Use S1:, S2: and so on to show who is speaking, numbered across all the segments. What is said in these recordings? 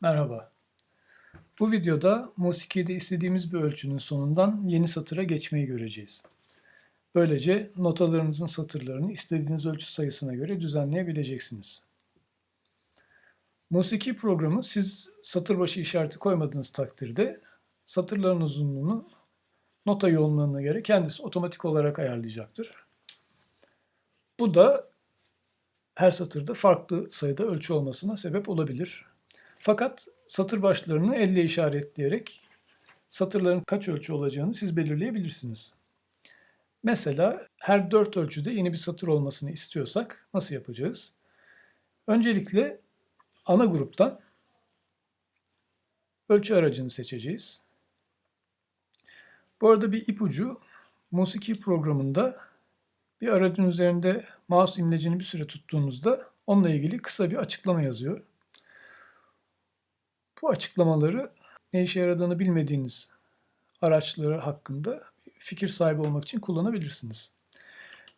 S1: Merhaba. Bu videoda musikide istediğimiz bir ölçünün sonundan yeni satıra geçmeyi göreceğiz. Böylece notalarınızın satırlarını istediğiniz ölçü sayısına göre düzenleyebileceksiniz. Musiki programı siz satır başı işareti koymadığınız takdirde satırların uzunluğunu nota yoğunluğuna göre kendisi otomatik olarak ayarlayacaktır. Bu da her satırda farklı sayıda ölçü olmasına sebep olabilir. Fakat satır başlarını elle işaretleyerek satırların kaç ölçü olacağını siz belirleyebilirsiniz. Mesela her dört ölçüde yeni bir satır olmasını istiyorsak nasıl yapacağız? Öncelikle ana gruptan ölçü aracını seçeceğiz. Bu arada bir ipucu musiki programında bir aracın üzerinde mouse imlecini bir süre tuttuğunuzda onunla ilgili kısa bir açıklama yazıyor. Bu açıklamaları ne işe yaradığını bilmediğiniz araçları hakkında fikir sahibi olmak için kullanabilirsiniz.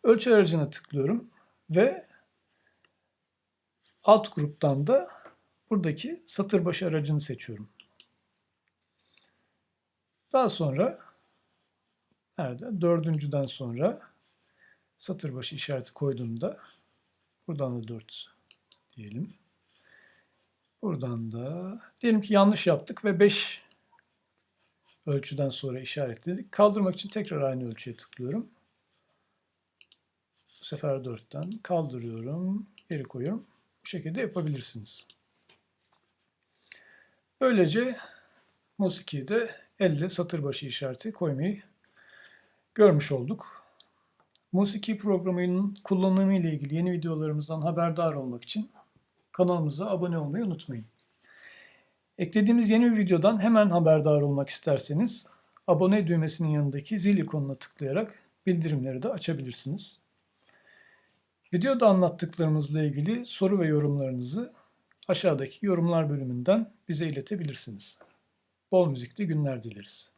S1: Ölçü aracına tıklıyorum ve alt gruptan da buradaki satır başı aracını seçiyorum. Daha sonra nerede? Dördüncüden sonra satır başı işareti koyduğumda buradan da 4 diyelim. Buradan da diyelim ki yanlış yaptık ve 5 ölçüden sonra işaretledik. Kaldırmak için tekrar aynı ölçüye tıklıyorum. Bu sefer 4'ten kaldırıyorum, geri koyuyorum. Bu şekilde yapabilirsiniz. Böylece Musiki'de elle satır başı işareti koymayı görmüş olduk. Musiki programının kullanımı ile ilgili yeni videolarımızdan haberdar olmak için kanalımıza abone olmayı unutmayın. Eklediğimiz yeni bir videodan hemen haberdar olmak isterseniz abone düğmesinin yanındaki zil ikonuna tıklayarak bildirimleri de açabilirsiniz. Videoda anlattıklarımızla ilgili soru ve yorumlarınızı aşağıdaki yorumlar bölümünden bize iletebilirsiniz. Bol müzikli günler dileriz.